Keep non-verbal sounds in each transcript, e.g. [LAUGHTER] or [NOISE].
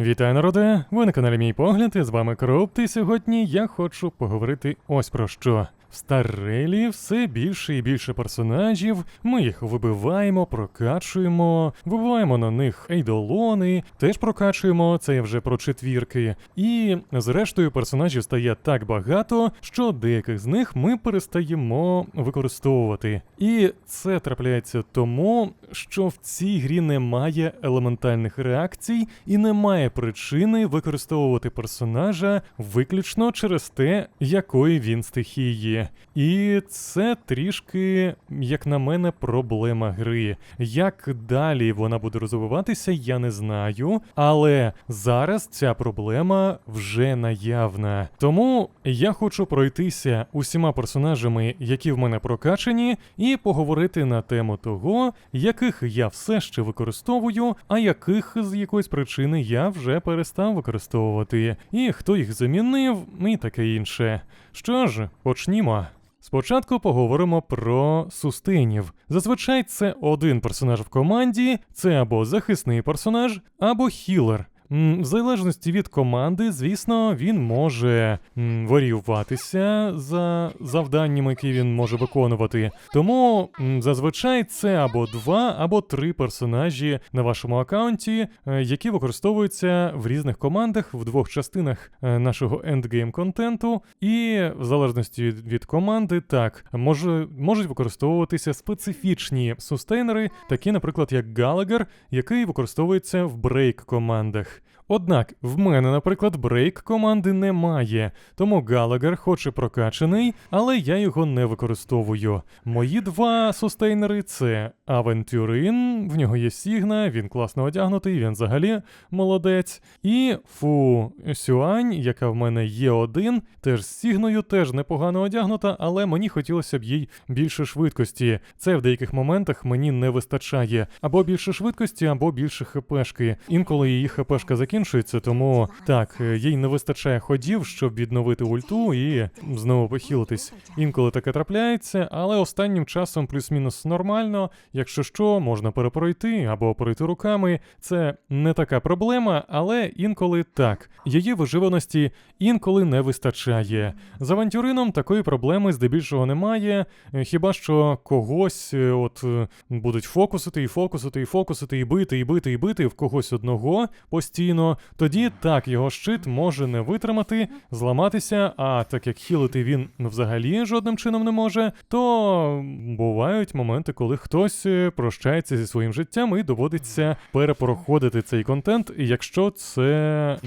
Вітаю, народе! Ви на каналі Мій Погляд, і з вами Кроп, і сьогодні я хочу поговорити ось про що. В Старрелі все більше і більше персонажів. Ми їх вибиваємо, прокачуємо, вибиваємо на них ейдолони, теж прокачуємо, це вже про четвірки. І зрештою персонажів стає так багато, що деяких з них ми перестаємо використовувати. І це трапляється тому, що в цій грі немає елементальних реакцій і немає причини використовувати персонажа виключно через те, якої він стихії є. І це трішки, як на мене, проблема гри. Як далі вона буде розвиватися, я не знаю. Але зараз ця проблема вже наявна. Тому я хочу пройтися усіма персонажами, які в мене прокачані, і поговорити на тему того, яких я все ще використовую, а яких з якоїсь причини я вже перестав використовувати, і хто їх замінив, і таке інше. Що ж, почнімо. Спочатку поговоримо про сустинів. Зазвичай це один персонаж в команді, це або захисний персонаж, або хілер. В залежності від команди, звісно, він може варіюватися за завданнями, які він може виконувати. Тому зазвичай це або два, або три персонажі на вашому аккаунті, е, які використовуються в різних командах в двох частинах е, нашого ендгейм контенту. І в залежності від команди, так може, можуть використовуватися специфічні сустейнери, такі, наприклад, як Галагер, який використовується в брейк командах. Однак в мене, наприклад, брейк команди немає, тому Галагер хоч і прокачаний, але я його не використовую. Мої два сустейнери це Авентюрин, в нього є Сігна, він класно одягнутий, він взагалі молодець. І Фу Сюань, яка в мене є один, теж з Сігною, теж непогано одягнута, але мені хотілося б їй більше швидкості. Це в деяких моментах мені не вистачає. Або більше швидкості, або більше хпшки. Інколи її хпшка закінчується, тому так, е, їй не вистачає ходів, щоб відновити ульту і знову похилитись. Інколи таке трапляється, але останнім часом плюс-мінус нормально. Якщо що, можна перепройти або пройти руками. Це не така проблема, але інколи так. Її виживаності інколи не вистачає. З авантюрином такої проблеми здебільшого немає. е, Хіба що когось е, от будуть фокусити і фокусити, і фокусити, і бити, і бити, і бити в когось одного постійно. Тоді так його щит може не витримати, зламатися. А так як хілити він взагалі жодним чином не може, то бувають моменти, коли хтось е, прощається зі своїм життям і доводиться перепроходити цей контент, якщо це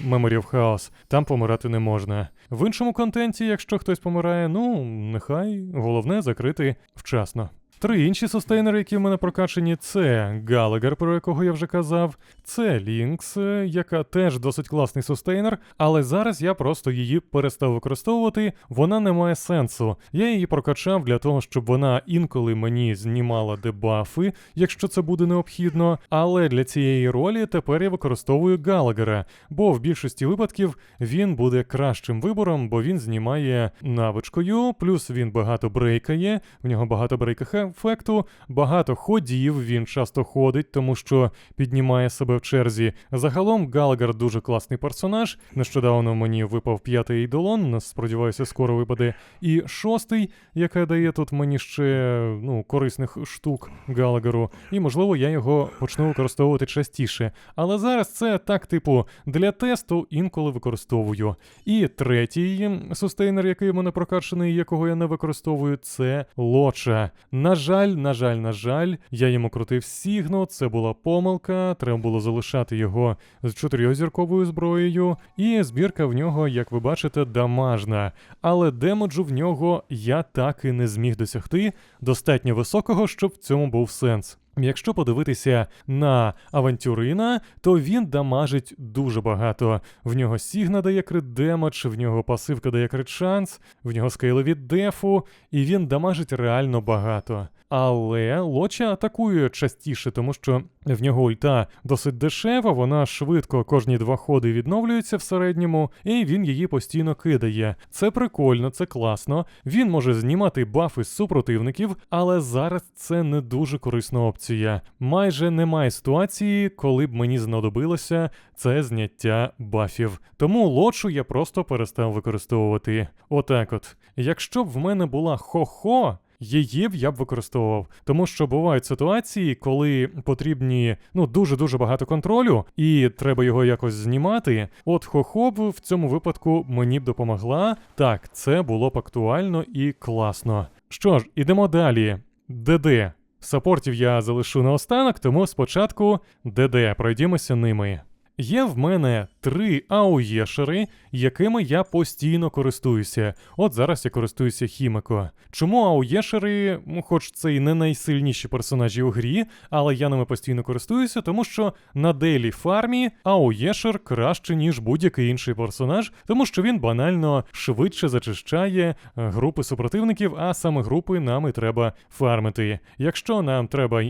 Memory of Chaos. Там помирати не можна. В іншому контенті, якщо хтось помирає, ну нехай головне закрити вчасно. Три інші сустейнери, які в мене прокачані, це Галагер, про якого я вже казав, це Лінкс, е, яка теж досить класний сустейнер, але зараз я просто її перестав використовувати, вона не має сенсу. Я її прокачав для того, щоб вона інколи мені знімала дебафи, якщо це буде необхідно. Але для цієї ролі тепер я використовую Галагера, бо в більшості випадків він буде кращим вибором, бо він знімає навичкою, плюс він багато брейкає, в нього багато брейка ефекту, багато ходів він часто ходить, тому що піднімає себе в черзі. Загалом Галагер дуже класний персонаж. Нещодавно мені випав п'ятий ейдолон, сподіваюся, скоро випаде. І шостий, яка дає тут мені ще ну, корисних штук Галагеру. І можливо я його почну використовувати частіше. Але зараз це так, типу, для тесту інколи використовую. І третій сустейнер, який в мене прокачаний, якого я не використовую, це лоча. На жаль, на жаль, на жаль, я йому крутив Сігну, це була помилка, треба було залишати його з чотирьохзірковою зброєю, і збірка в нього, як ви бачите, дамажна. Але демеджу в нього я так і не зміг досягти достатньо високого, щоб в цьому був сенс. Якщо подивитися на авантюрина, то він дамажить дуже багато. В нього Сігна дає крит демедж, в нього пасивка дає крит шанс, в нього скейли від дефу, і він дамажить реально багато. Але Лоча атакує частіше, тому що в нього ульта досить дешева, вона швидко кожні два ходи відновлюється в середньому, і він її постійно кидає. Це прикольно, це класно. Він може знімати бафи з супротивників, але зараз це не дуже корисна опція. Майже немає ситуації, коли б мені знадобилося це зняття бафів. Тому лочу я просто перестав використовувати. Отак от. Якщо б в мене була хо-хо. Її б я б використовував, тому що бувають ситуації, коли потрібні ну дуже дуже багато контролю, і треба його якось знімати. От хохоб в цьому випадку мені б допомогла. Так, це було б актуально і класно. Що ж, ідемо далі. ДД. Сапортів я залишу наостанок, тому спочатку ДД, пройдімося ними. Є в мене три ауєшери, якими я постійно користуюся. От зараз я користуюся Хімико. Чому ауєшери, ну, хоч це і не найсильніші персонажі у грі, але я ними постійно користуюся, тому що на дейлі фармі ауєшер краще, ніж будь-який інший персонаж, тому що він банально швидше зачищає е, групи супротивників, а саме групи нам і треба фармити. Якщо нам треба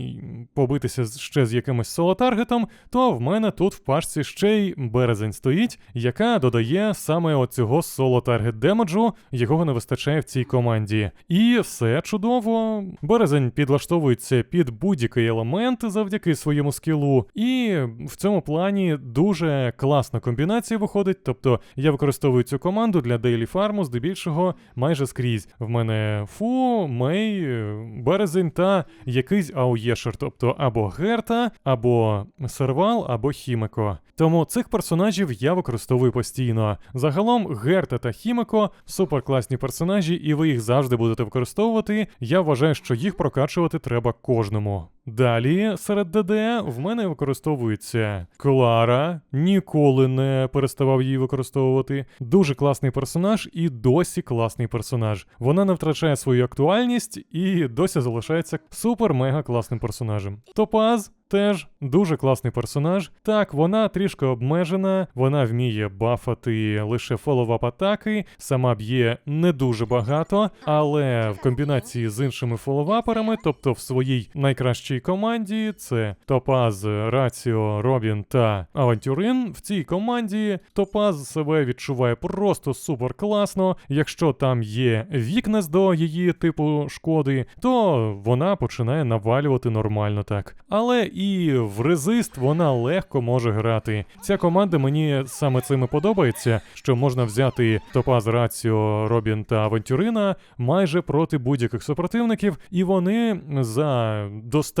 побитися ще з якимось соло-таргетом, то в мене тут в пашці ще й березень стоїть, яка додає саме оцього соло-таргет демеджу, якого не вистачає в цій команді. І все чудово. Березень підлаштовується під будь-який елемент завдяки своєму скілу, і в цьому плані дуже класна комбінація виходить. Тобто я використовую цю команду для дейлі фарму здебільшого майже скрізь. В мене фу, мей, березень та якийсь ауєшер, тобто або Герта, або Сервал, або Хімико. Тому цих персонажів я використовую постійно. Загалом Герта та Хімико суперкласні персонажі, і ви їх завжди будете використовувати. Я вважаю, що їх прокачувати треба кожному. Далі серед ДД в мене використовується Клара, ніколи не переставав її використовувати. Дуже класний персонаж і досі класний персонаж. Вона не втрачає свою актуальність і досі залишається супер-мега класним персонажем. Топаз. Теж дуже класний персонаж. Так, вона трішки обмежена, вона вміє бафати лише фоллоуап атаки, сама б'є не дуже багато, але в комбінації з іншими фолловаперами, тобто в своїй найкращій команді, це Топаз, Раціо, Робін та Авантюрин. В цій команді Топаз себе відчуває просто супер класно. Якщо там є вікнес до її типу шкоди, то вона починає навалювати нормально так. Але і в резист вона легко може грати. Ця команда мені саме цим і подобається, що можна взяти Топаз, Раціо, Робін та Авантюрина майже проти будь-яких супротивників, і вони за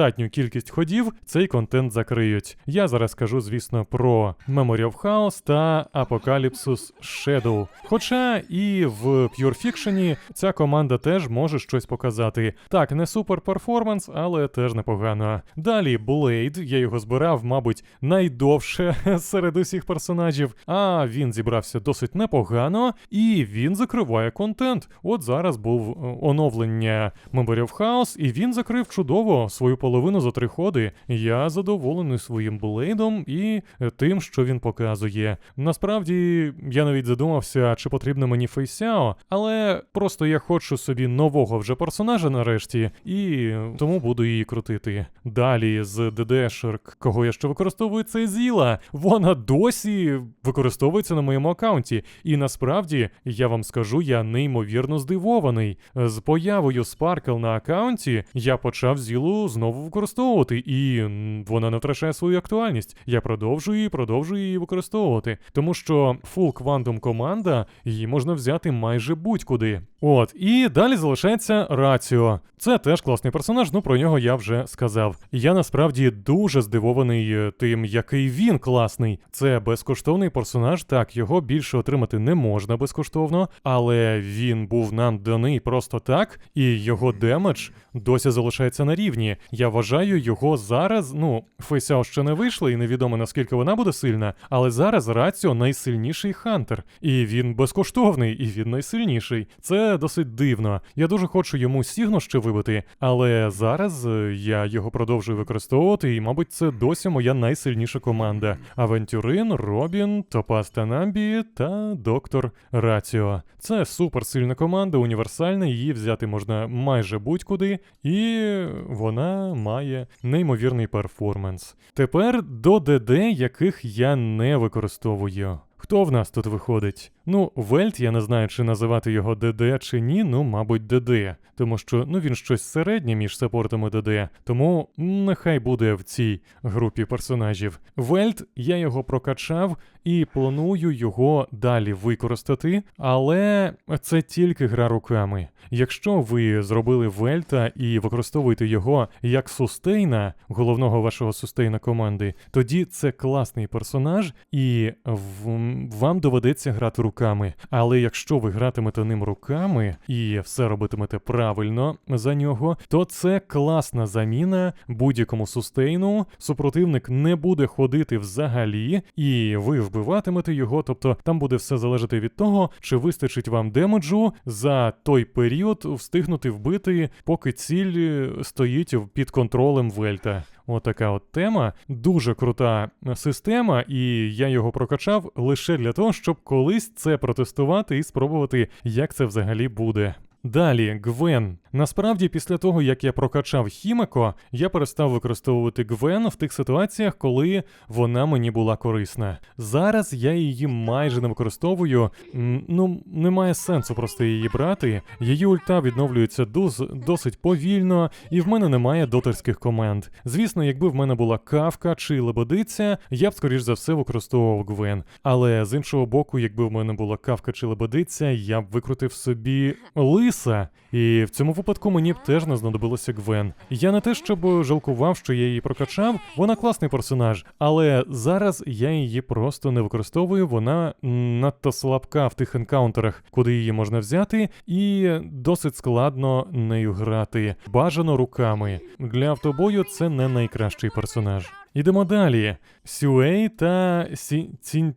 достатню кількість ходів цей контент закриють. Я зараз скажу, звісно, про Memory of Chaos та Apocalypsus Shadow. Хоча і в Pure Fiction ця команда теж може щось показати. Так, не супер перформанс, але теж непогано. Далі Blade, я його збирав, мабуть, найдовше [LAUGHS] серед усіх персонажів. А він зібрався досить непогано, і він закриває контент. От зараз був е, оновлення Memory of Chaos, і він закрив чудово свою половину за три ходи. Я задоволений своїм блейдом і е, тим, що він показує. Насправді я навіть задумався, чи потрібно мені фейсяо, але просто я хочу собі нового вже персонажа нарешті, і тому буду її крутити. Далі з ДДшерк, кого я ще використовую, це Зіла. Вона досі використовується на моєму аккаунті. І насправді я вам скажу, я неймовірно здивований. З появою Sparkle на аккаунті я почав Зілу знову використовувати, і вона не втрачає свою актуальність. Я продовжую і продовжую її використовувати, тому що Full Quantum команда її можна взяти майже будь-куди. От, і далі залишається Раціо. Це теж класний персонаж, ну про нього я вже сказав. Я насправді дуже здивований е, тим, який він класний. Це безкоштовний персонаж, так, його більше отримати не можна безкоштовно, але він був нам даний просто так, і його демедж досі залишається на рівні. Я вважаю його зараз. Ну, Фейсяо ще не вийшла, і невідомо наскільки вона буде сильна. Але зараз Раціо найсильніший хантер. І він безкоштовний, і він найсильніший. Це досить дивно. Я дуже хочу йому сігно ще вибити, але зараз е, я його продовжую використовувати, і, мабуть, це досі моя найсильніша команда: Авентюрин, Робін, Топас Танамбі та Доктор Раціо. Це суперсильна команда, універсальна, її взяти можна майже будь-куди, і вона має неймовірний перформанс. Тепер до ДД, яких я не використовую. Хто в нас тут виходить? Ну, Вельт, я не знаю, чи називати його ДД чи ні, ну, мабуть, ДД. Тому що ну він щось середнє між саппортом і ДД. Тому нехай буде в цій групі персонажів. Вельт, я його прокачав і планую його далі використати, але це тільки гра руками. Якщо ви зробили Вельта і використовуєте його як сустейна, головного вашого сустейна команди, тоді це класний персонаж, і в- вам доведеться грати руками. Але якщо ви гратимете ним руками і все робитимете правильно за нього, то це класна заміна будь-якому сустейну. Супротивник не буде ходити взагалі, і ви вбиватимете його. Тобто там буде все залежати від того, чи вистачить вам демеджу за той період встигнути вбити, поки ціль е, стоїть під контролем Вельта. Отака от тема. Дуже крута система, і я його прокачав лише для того, щоб колись це протестувати і спробувати, як це взагалі буде. Далі, Гвен. Насправді, після того, як я прокачав Хімеко, я перестав використовувати Гвен в тих ситуаціях, коли вона мені була корисна. Зараз я її майже не використовую. Ну, немає сенсу просто її брати. Її ульта відновлюється досить повільно, і в мене немає дотерських команд. Звісно, якби в мене була кавка чи лебедиця, я б скоріш за все використовував Гвен. Але з іншого боку, якби в мене була кавка чи лебедиця, я б викрутив собі лиса. І в цьому випадку мені б теж не знадобилося Гвен. Я не те, щоб жалкував, що я її прокачав. Вона класний персонаж, але зараз я її просто не використовую. Вона надто слабка в тих енкаунтерах, куди її можна взяти, і досить складно нею грати. Бажано руками. Для автобою це не найкращий персонаж. Ідемо далі. Сюей та Сі... Цінь...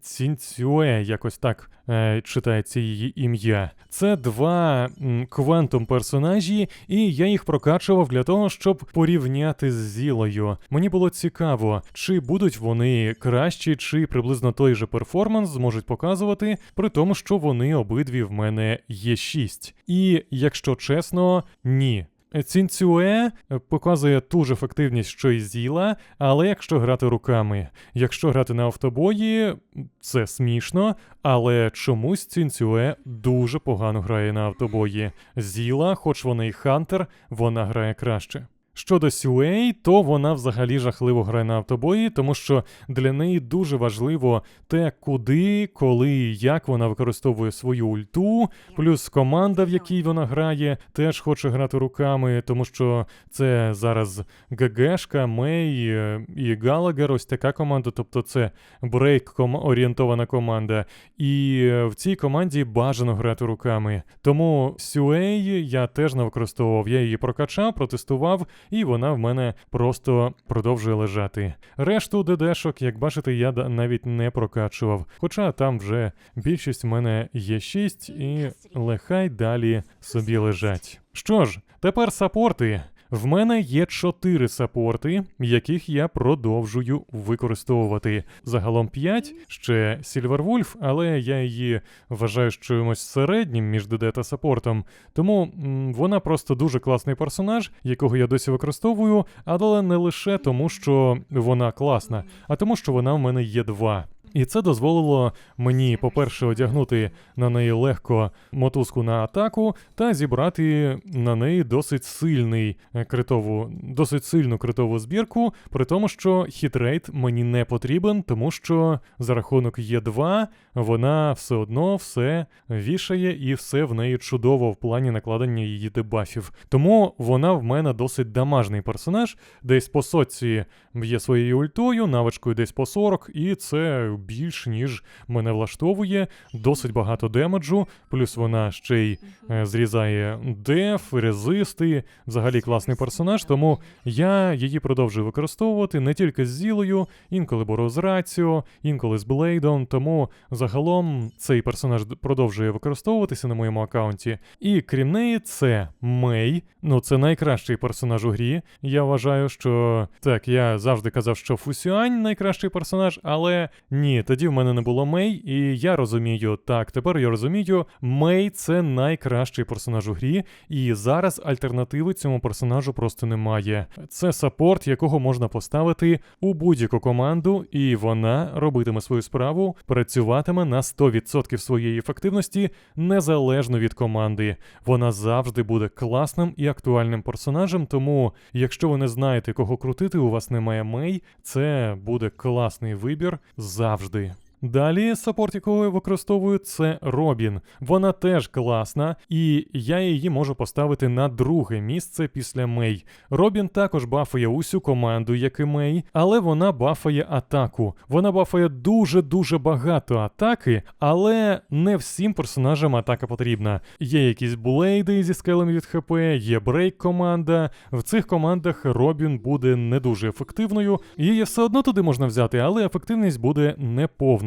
Цінцюе, якось так е, читається її ім'я. Це два м, квантум персонажі, і я їх прокачував для того, щоб порівняти з Зілою. Мені було цікаво, чи будуть вони кращі, чи приблизно той же перформанс зможуть показувати, при тому, що вони обидві в мене є 6. І якщо чесно, ні. Цінцюе показує ту ж ефективність, що й Зіла, але якщо грати руками. Якщо грати на автобої, це смішно, але чомусь Цінцюе дуже погано грає на автобої. Зіла, хоч вона і хантер, вона грає краще. Щодо Сюей, то вона взагалі жахливо грає на автобої, тому що для неї дуже важливо те, куди, коли і як вона використовує свою ульту, плюс команда, в якій вона грає, теж хоче грати руками, тому що це зараз ГГшка, Мей е, і Галагер, ось така команда, тобто це брейк орієнтована команда. І е, в цій команді бажано грати руками. Тому Сюей я теж не використовував. Я її прокачав, протестував, і вона в мене просто продовжує лежати. Решту ДДшок, як бачите, я навіть не прокачував. Хоча там вже більшість в мене є 6, і лехай далі собі лежать. Що ж, тепер саппорти. В мене є чотири саппорти, яких я продовжую використовувати. Загалом 5, ще Сільвервульф, але я її вважаю чимось середнім між ДД та саппортом. Тому м, вона просто дуже класний персонаж, якого я досі використовую, але не лише тому, що вона класна, а тому, що вона в мене є два. І це дозволило мені, по-перше, одягнути на неї легко мотузку на атаку та зібрати на неї досить сильний е, критову, досить сильну критову збірку, при тому, що хітрейт мені не потрібен, тому що за рахунок Є2 вона все одно все вішає і все в неї чудово в плані накладення її дебафів. Тому вона в мене досить дамажний персонаж, десь по соці б'є своєю ультою, навичкою десь по 40, і це більш ніж мене влаштовує. Досить багато демеджу, плюс вона ще й е, зрізає деф, резисти. Взагалі класний персонаж, тому я її продовжую використовувати не тільки з Зілою, інколи беру з Раціо, інколи з Блейдом. Тому загалом цей персонаж продовжує використовуватися на моєму аккаунті. І крім неї, це Мей. Ну, це найкращий персонаж у грі. Я вважаю, що так, я завжди казав, що Фусюань найкращий персонаж, але ні, тоді в мене не було Мей, і я розумію, так, тепер я розумію, Мей це найкращий персонаж у грі, і зараз альтернативи цьому персонажу просто немає. Це саппорт, якого можна поставити у будь-яку команду, і вона робитиме свою справу, працюватиме на 100% своєї ефективності незалежно від команди. Вона завжди буде класним і актуальним персонажем. Тому, якщо ви не знаєте, кого крутити, у вас немає мей, це буде класний вибір завжди. Далі саппорт, якого я використовую, це Робін. Вона теж класна, і я її можу поставити на друге місце після Мей. Робін також бафає усю команду, як і Мей, але вона бафає атаку. Вона бафає дуже-дуже багато атаки, але не всім персонажам атака потрібна. Є якісь блейди зі скелем від ХП, є брейк команда. В цих командах Робін буде не дуже ефективною. Її все одно туди можна взяти, але ефективність буде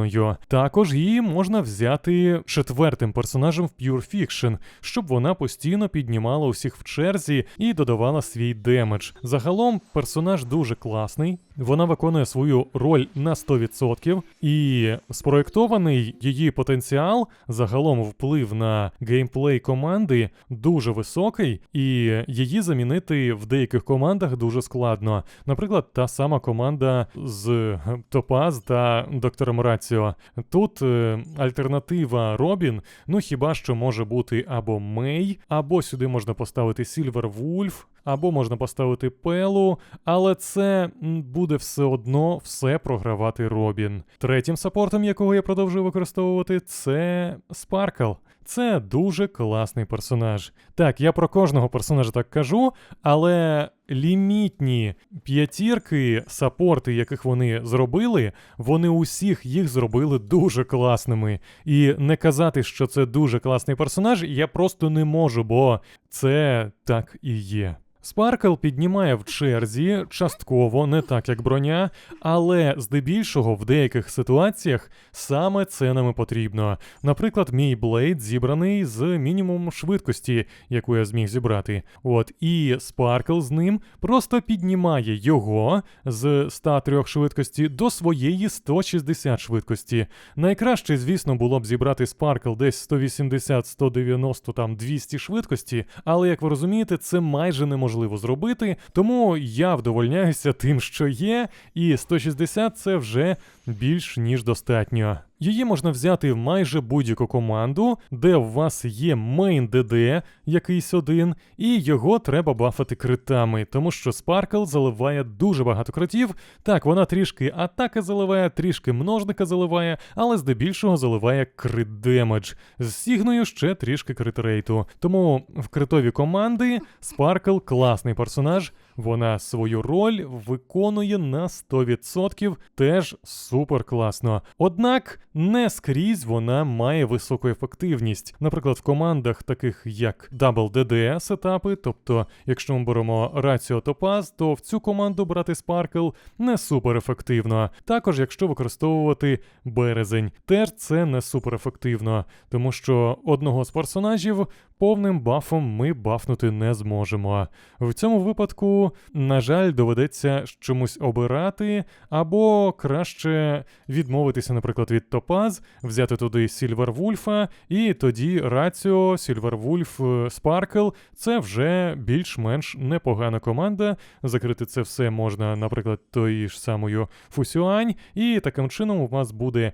неповною. Також її можна взяти четвертим персонажем в Pure Fiction, щоб вона постійно піднімала усіх в черзі і додавала свій демедж. Загалом персонаж дуже класний. Вона виконує свою роль на 100%, і спроєктований її потенціал, загалом вплив на геймплей команди дуже високий, і її замінити в деяких командах дуже складно. Наприклад, та сама команда з Топаз та доктором Раціо. Тут е, альтернатива Робін, ну хіба що може бути або Мей, або сюди можна поставити Сільвер Вульф, або можна поставити Пелу, але це м, буде все одно все програвати Робін. Третім саппортом, якого я продовжую використовувати, це Спаркл. Це дуже класний персонаж. Так, я про кожного персонажа так кажу, але лімітні п'ятірки, саппорти, яких вони зробили, вони усіх їх зробили дуже класними. І не казати, що це дуже класний персонаж, я просто не можу, бо це так і є. Спаркл піднімає в черзі частково, не так як броня, але здебільшого в деяких ситуаціях саме це нам і потрібно. Наприклад, мій блейд зібраний з мінімум швидкості, яку я зміг зібрати. От і Спаркл з ним просто піднімає його з 103 швидкості до своєї 160 швидкості. Найкраще, звісно, було б зібрати Спаркл десь 180, 190, там 200 швидкості, але як ви розумієте, це майже неможливо зробити, тому я вдовольняюся тим, що є, і 160 це вже більш ніж достатньо. Її можна взяти в майже будь-яку команду, де у вас є мейн ДД якийсь один, і його треба бафати критами, тому що Спаркл заливає дуже багато критів. Так, вона трішки атаки заливає, трішки множника заливає, але здебільшого заливає крит демедж. З Сігною ще трішки крит рейту. Тому в критові команди Спаркл класний персонаж. Вона свою роль виконує на 100%, теж супер класно. Однак не скрізь вона має високу ефективність. Наприклад, в командах, таких як Double DD сетапи, тобто, якщо ми беремо Ratio Topaz, то в цю команду брати Sparkle не супер ефективно. Також, якщо використовувати березень, теж це не супер ефективно, тому що одного з персонажів повним бафом ми бафнути не зможемо. В цьому випадку, на жаль, доведеться чомусь обирати, або краще відмовитися, наприклад, від Топаз, взяти туди Сільвер Вульфа, і тоді Раціо, Сільвер Вульф, Спаркл це вже більш-менш непогана команда. Закрити це все можна, наприклад, тою ж самою Фусюань, і таким чином у вас буде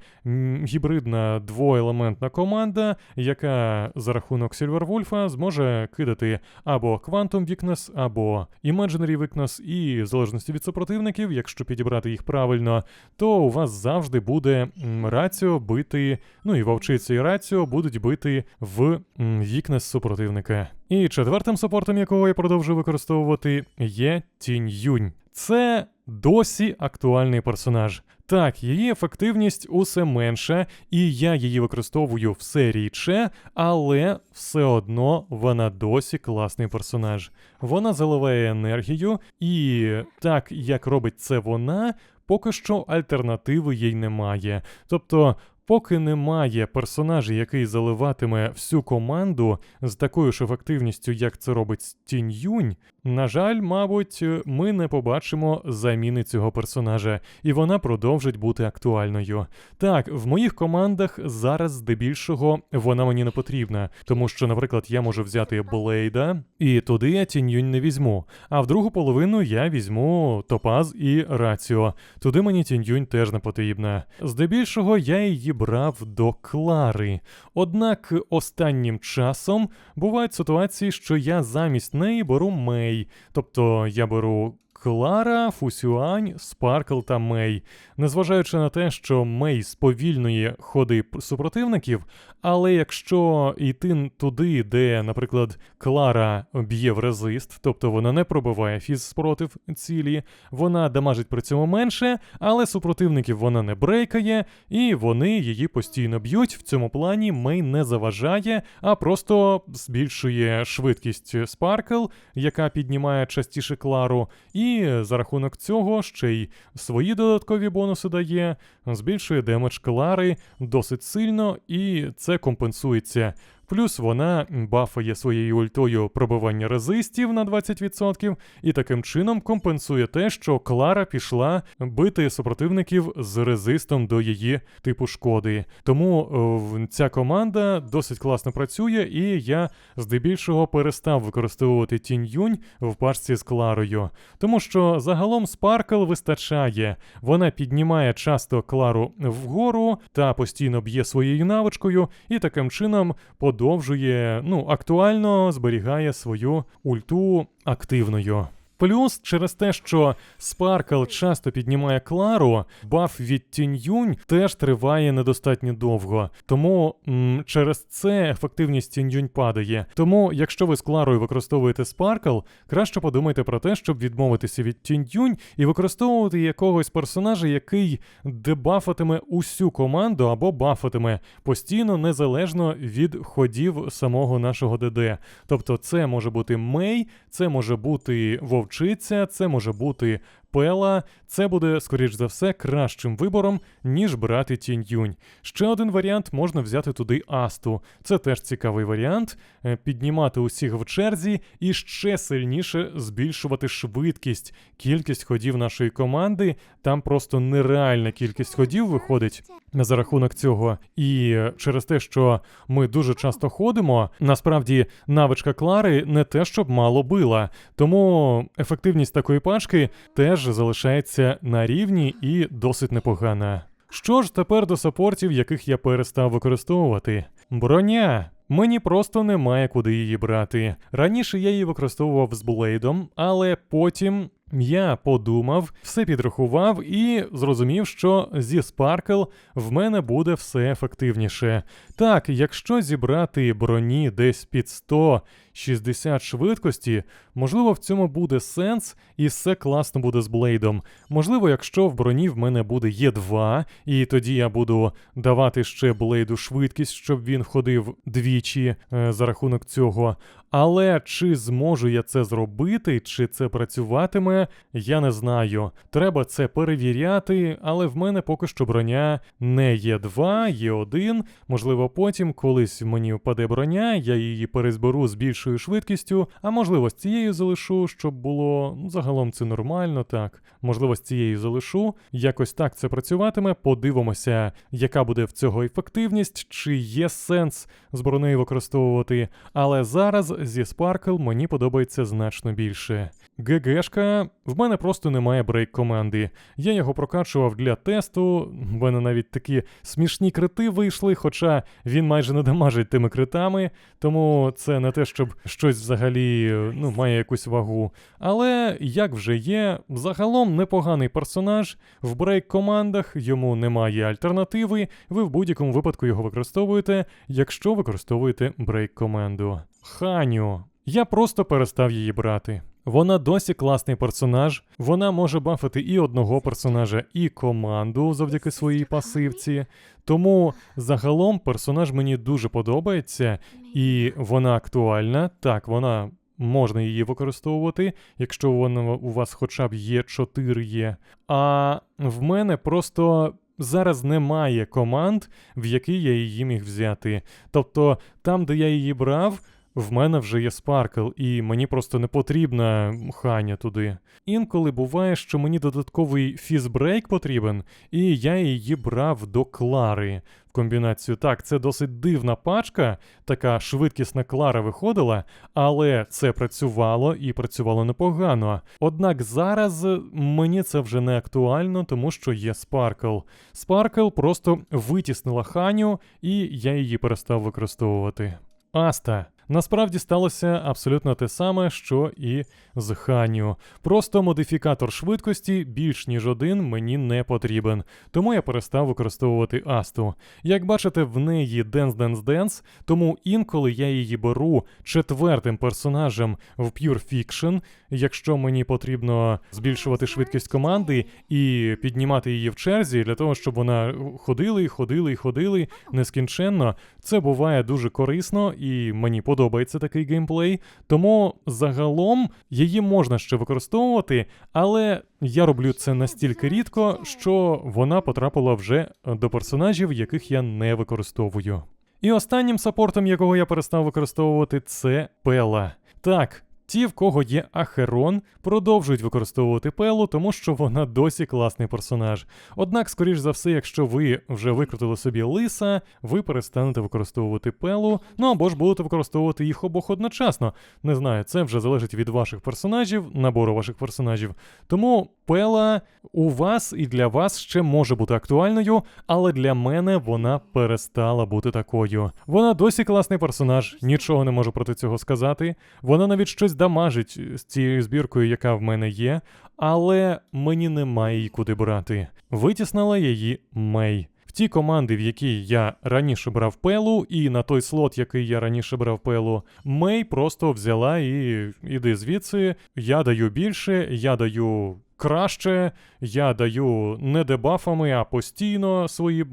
гібридна двоелементна команда, яка за рахунок Сільвер Вульфа зможе кидати або Quantum Weakness, або Imaginary Weakness, і в залежності від супротивників, якщо підібрати їх правильно, то у вас завжди буде раціо бити, ну і вовчиця і раціо будуть бити в м, Weakness супротивника. І четвертим саппортом, якого я продовжую використовувати, є Тінь Юнь. Це досі актуальний персонаж. Так, її ефективність усе менша, і я її використовую все рідше, але все одно вона досі класний персонаж. Вона заливає енергію, і так як робить це вона, поки що альтернативи їй немає. Тобто. Поки немає персонажа, який заливатиме всю команду з такою ж ефективністю, як це робить Тінь Юнь, на жаль, мабуть, ми не побачимо заміни цього персонажа, і вона продовжить бути актуальною. Так, в моїх командах зараз здебільшого вона мені не потрібна, тому що, наприклад, я можу взяти Блейда, і туди я Тінь Юнь не візьму. А в другу половину я візьму Топаз і Раціо. Туди мені Тінь Юнь теж не потрібна. Здебільшого я її брав до Клари. Однак останнім часом бувають ситуації, що я замість неї беру Мей. Тобто я беру Клара, Фусюань, Спаркл та Мей. Незважаючи на те, що Мей сповільнює ходи супротивників, але якщо йти туди, де, наприклад, Клара б'є в резист, тобто вона не пробиває фіз спротив цілі, вона дамажить при цьому менше, але супротивників вона не брейкає, і вони її постійно б'ють. В цьому плані Мей не заважає, а просто збільшує швидкість Спаркл, яка піднімає частіше Клару, і за рахунок цього ще й свої додаткові бонуси дає, збільшує демедж Клари досить сильно, і це компенсується. Плюс вона бафає своєю ультою пробивання резистів на 20%, і таким чином компенсує те, що Клара пішла бити супротивників з резистом до її типу шкоди. Тому е, ця команда досить класно працює, і я здебільшого перестав використовувати Тінь Юнь в пачці з Кларою. Тому що загалом Спаркл вистачає. Вона піднімає часто Клару вгору та постійно б'є своєю навичкою, і таким чином подовжує, ну, актуально зберігає свою ульту активною. Плюс через те, що Спаркл часто піднімає Клару, баф від Тінь Юнь теж триває недостатньо довго. Тому м, через це ефективність Тінь Юнь падає. Тому, якщо ви з Кларою використовуєте Спаркл, краще подумайте про те, щоб відмовитися від Тінь Юнь і використовувати якогось персонажа, який дебафатиме усю команду або бафатиме постійно незалежно від ходів самого нашого ДД. Тобто, це може бути Мей, це може бути Вовчиця, це може бути Пела. Це буде, скоріш за все, кращим вибором, ніж брати Тінь Юнь. Ще один варіант можна взяти туди Асту. Це теж цікавий варіант. Е, Піднімати усіх в черзі і ще сильніше збільшувати швидкість, кількість ходів нашої команди. Там просто нереальна кількість ходів виходить за рахунок цього. І е, через те, що ми дуже часто ходимо, насправді навичка Клари не те, щоб мало била. Тому ефективність такої пачки теж залишається на рівні і досить непогана. Що ж тепер до сапортів, яких я перестав використовувати? Броня. Мені просто немає куди її брати. Раніше я її використовував з блейдом, але потім я подумав, все підрахував і зрозумів, що зі Sparkle в мене буде все ефективніше. Так, якщо зібрати броні десь під 160 швидкості, можливо, в цьому буде сенс, і все класно буде з блейдом. Можливо, якщо в броні в мене буде Є2, і тоді я буду давати ще блейду швидкість, щоб він ходив двічі е, за рахунок цього. Але чи зможу я це зробити, чи це працюватиме, я не знаю. Треба це перевіряти, але в мене поки що броня не є 2, є 1. Можливо, потім колись мені впаде броня, я її перезберу з більшою швидкістю, а можливо, з цією залишу, щоб було ну, загалом це нормально, так. Можливо, з цією залишу. Якось так це працюватиме. Подивимося, яка буде в цього ефективність, чи є сенс з бронею використовувати. Але зараз зі Sparkle мені подобається значно більше. ГГшка, в мене просто немає брейк команди. Я його прокачував для тесту. В мене навіть такі смішні крити вийшли, хоча він майже не дамажить тими критами, тому це не те, щоб щось взагалі ну, має якусь вагу. Але як вже є, загалом непоганий персонаж. В брейк командах йому немає альтернативи. Ви в будь-якому випадку його використовуєте, якщо використовуєте брейк команду. Ханю. я просто перестав її брати. Вона досі класний персонаж. Вона може бафити і одного персонажа, і команду завдяки своїй пасивці. Тому загалом персонаж мені дуже подобається, і вона актуальна. Так, вона можна її використовувати, якщо вона у вас хоча б є 4 є. А в мене просто. Зараз немає команд, в які я її міг взяти. Тобто, там, де я її брав, в мене вже є спаркл, і мені просто не потрібна ханя туди. Інколи буває, що мені додатковий фізбрейк потрібен, і я її брав до Клари в комбінацію. Так, це досить дивна пачка, така швидкісна Клара виходила, але це працювало і працювало непогано. Однак зараз мені це вже не актуально, тому що є спаркл. Спаркл просто витіснила ханю, і я її перестав використовувати. Аста. Насправді сталося абсолютно те саме, що і з Ханю. Просто модифікатор швидкості більш ніж один мені не потрібен, тому я перестав використовувати Асту. Як бачите, в неї Dance Dance Dance, тому інколи я її беру четвертим персонажем в Pure Fiction, якщо мені потрібно збільшувати швидкість команди і піднімати її в черзі для того, щоб вона ходила і ходила і ходили нескінченно. Це буває дуже корисно і мені подобається такий геймплей. Тому загалом її можна ще використовувати, але я роблю це настільки рідко, що вона потрапила вже до персонажів, яких я не використовую. І останнім саппортом, якого я перестав використовувати, це Пела. Так, Ті, в кого є Ахерон, продовжують використовувати Пелу, тому що вона досі класний персонаж. Однак, скоріш за все, якщо ви вже викрутили собі лиса, ви перестанете використовувати Пелу, ну або ж будете використовувати їх обох одночасно. Не знаю, це вже залежить від ваших персонажів, набору ваших персонажів. Тому Пела у вас і для вас ще може бути актуальною, але для мене вона перестала бути такою. Вона досі класний персонаж, нічого не можу проти цього сказати. Вона навіть щось дамажить з цією збіркою, яка в мене є, але мені немає її куди брати. Витіснила її Мей. В ті команди, в які я раніше брав пелу, і на той слот, який я раніше брав пелу, Мей просто взяла і іди звідси. Я даю більше, я даю. Краще я даю не дебафами, а постійно свої,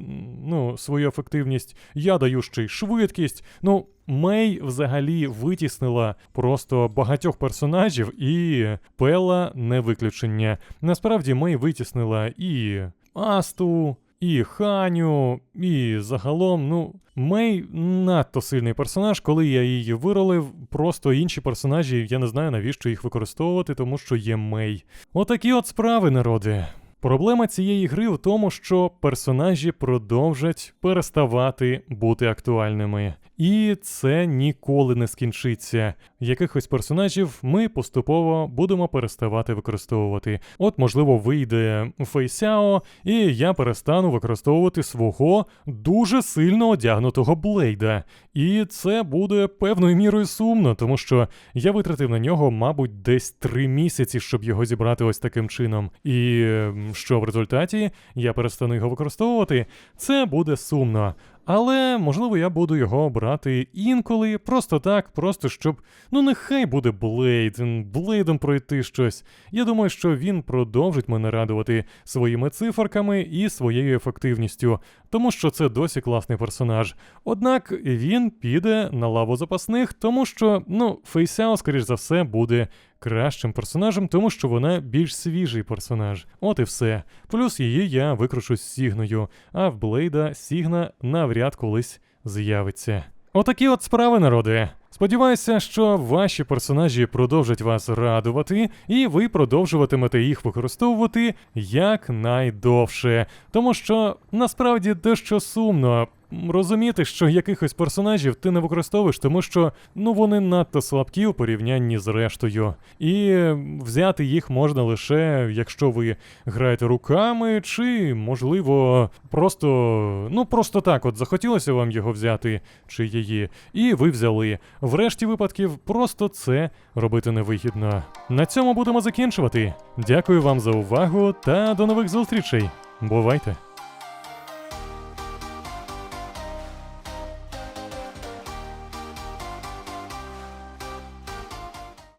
ну, свою ефективність. Я даю ще й швидкість. Ну, Мей взагалі витіснила просто багатьох персонажів, і Пела не виключення. Насправді Мей витіснила і Асту, і Ханю, і загалом, ну, Мей надто сильний персонаж, коли я її виролив, просто інші персонажі, я не знаю навіщо їх використовувати, тому що є Мей. Отакі от справи, народи. Проблема цієї гри в тому, що персонажі продовжать переставати бути актуальними. І це ніколи не скінчиться. Якихось персонажів ми поступово будемо переставати використовувати. От, можливо, вийде Фейсяо, і я перестану використовувати свого дуже сильно одягнутого Блейда. І це буде певною мірою сумно, тому що я витратив на нього, мабуть, десь три місяці, щоб його зібрати ось таким чином. І що в результаті я перестану його використовувати, це буде сумно. Але можливо я буду його брати інколи, просто так, просто щоб. Ну нехай буде Блейд, Блейдом пройти щось. Я думаю, що він продовжить мене радувати своїми циферками і своєю ефективністю, тому що це досі класний персонаж. Однак він піде на лаву запасних, тому що, ну, Фейсяо, скоріш за все, буде кращим персонажем, тому що вона більш свіжий персонаж. От і все. Плюс її я викрушу з Сігною, а в Блейда Сігна навряд колись з'явиться. Отакі от справи, народи. Сподіваюся, що ваші персонажі продовжать вас радувати, і ви продовжуватимете їх використовувати якнайдовше. Тому що насправді дещо сумно розуміти, що якихось персонажів ти не використовуєш, тому що ну вони надто слабкі у порівнянні з рештою. І взяти їх можна лише, якщо ви граєте руками, чи, можливо, просто ну просто так от захотілося вам його взяти, чи її, і ви взяли. В решті випадків просто це робити невигідно. На цьому будемо закінчувати. Дякую вам за увагу та до нових зустрічей. Бувайте!